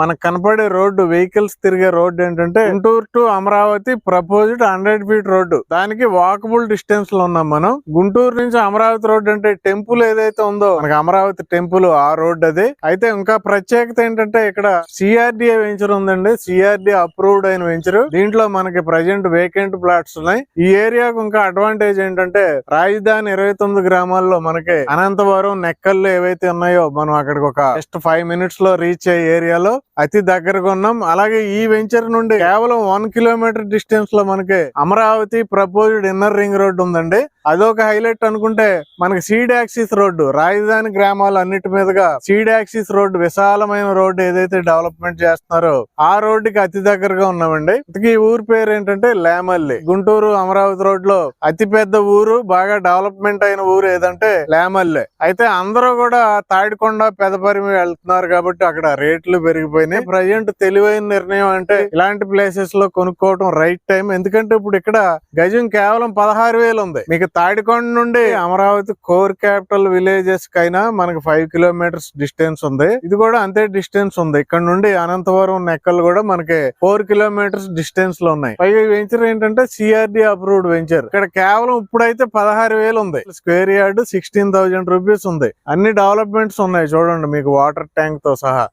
మనకు కనపడే road vehicles తిరిగే రోడ్డు ఏంటంటే Guntur to Amaravati proposed hundred feet road. దానికి వాకబుల్ డిస్టెన్స్లో ఉన్నాం మనం. గుంటూరు నుంచి అమరావతి రోడ్డు అంటే టెంపుల్ ఏదైతే ఉందో మనకి అమరావతి టెంపుల్ ఆ రోడ్డు అది. అయితే ఇంకా ప్రత్యేకత ఏంటంటే ఇక్కడ సిఆర్డిఏ వెంచర్ ఉందండి. సిఆర్డిఏ అప్రూవ్డ్ అయిన వెంచర్. దీంట్లో మనకి ప్రజెంట్ వేకెంట్ ప్లాట్స్ ఉన్నాయి. ఈ ఏరియాకు ఇంకా అడ్వాంటేజ్ ఏంటంటే రాజధాని ఇరవై తొమ్మిది గ్రామాల్లో మనకి అనంతవరం నెక్కల్లో ఏవైతే ఉన్నాయో మనం అక్కడికి ఒక జస్ట్ ఫైవ్ మినిట్స్లో రీచ్ అయ్యే ఏరియాలో అతి దగ్గరగా ఉన్నాం. అలాగే ఈ వెంచర్ నుండి కేవలం వన్ కిలోమీటర్ డిస్టెన్స్లో మనకి Amaravati proposed inner ring road ఉందండి. అదొక హైలైట్ అనుకుంటే మనకి సీడ్ యాక్సిస్ రోడ్డు రాజధాని గ్రామాలు అన్నిటి మీదుగా సీడ్ యాక్సిస్ రోడ్డు విశాలమైన రోడ్డు ఏదైతే డెవలప్మెంట్ చేస్తున్నారో ఆ రోడ్డుకి అతి దగ్గరగా ఉన్నామండి. ఈ ఊరు పేరు ఏంటంటే లేమల్లి గుంటూరు అమరావతి రోడ్లో అతి పెద్ద ఊరు బాగా డెవలప్మెంట్ అయిన ఊరు ఏదంటే లేమల్లి అయితే అందరూ కూడా తాడికొండ పెదపరిమి వెళ్తున్నారు కాబట్టి అక్కడ రేట్లు పెరిగిపోయి పెరిగిపోయినాయి ప్రజెంట్ తెలివైన నిర్ణయం అంటే ఇలాంటి ప్లేసెస్లో కొనుక్కోవడం రైట్ టైం ఎందుకంటే ఇప్పుడు ఇక్కడ గజం కేవలం పదహారు వేలు ఉంది. మీకు తాడికొండ నుండి అమరావతి కోర్ క్యాపిటల్ విలేజెస్ కైనా మనకి ఫైవ్ కిలోమీటర్స్ డిస్టెన్స్ ఉంది. ఇది కూడా అంతే డిస్టెన్స్ ఉంది. ఇక్కడ నుండి అనంతవరం నెక్కలు కూడా మనకి ఫోర్ కిలోమీటర్స్ డిస్టెన్స్లో ఉన్నాయి. పైగా వెంచర్ ఏంటంటే సిఆర్డి అప్రూవ్డ్ వెంచర్ ఇక్కడ కేవలం ఇప్పుడైతే పదహారు వేలు ఉంది. Square yard sixteen thousand rupees ఉంది. అన్ని డెవలప్మెంట్స్ ఉన్నాయి చూడండి మీకు వాటర్ ట్యాంక్తో సహా.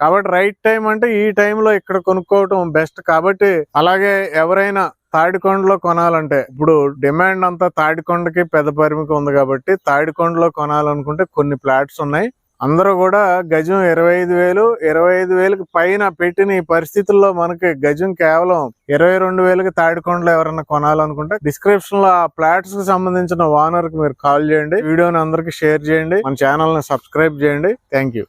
కాబట్టి రైట్ టైం అంటే ఈ టైంలో ఇక్కడ కొనుక్కోవటం బెస్ట్ కాబట్టి అలాగే ఎవరైనా తాడికొండలో కొనాలంటే ఇప్పుడు డిమాండ్ అంతా తాడికొండకి పెద్ద పరిమితి ఉంది కాబట్టి తాడికొండలో కొనాలనుకుంటే కొన్ని ప్లాట్స్ ఉన్నాయి. అందరూ కూడా గజం ఇరవై ఐదు వేలు ఇరవై ఐదు వేలకు పైన పెట్టిన ఈ పరిస్థితుల్లో మనకి గజం కేవలం ఇరవై రెండు వేలకి తాడికొండలో ఎవరైనా కొనాలనుకుంటే డిస్క్రిప్షన్లో ఆ ఫ్లాట్స్కి సంబంధించిన ఓనర్కి మీరు కాల్ చేయండి. వీడియోని అందరికి షేర్ చేయండి. మన ఛానల్ని సబ్స్క్రైబ్ చేయండి. Thank you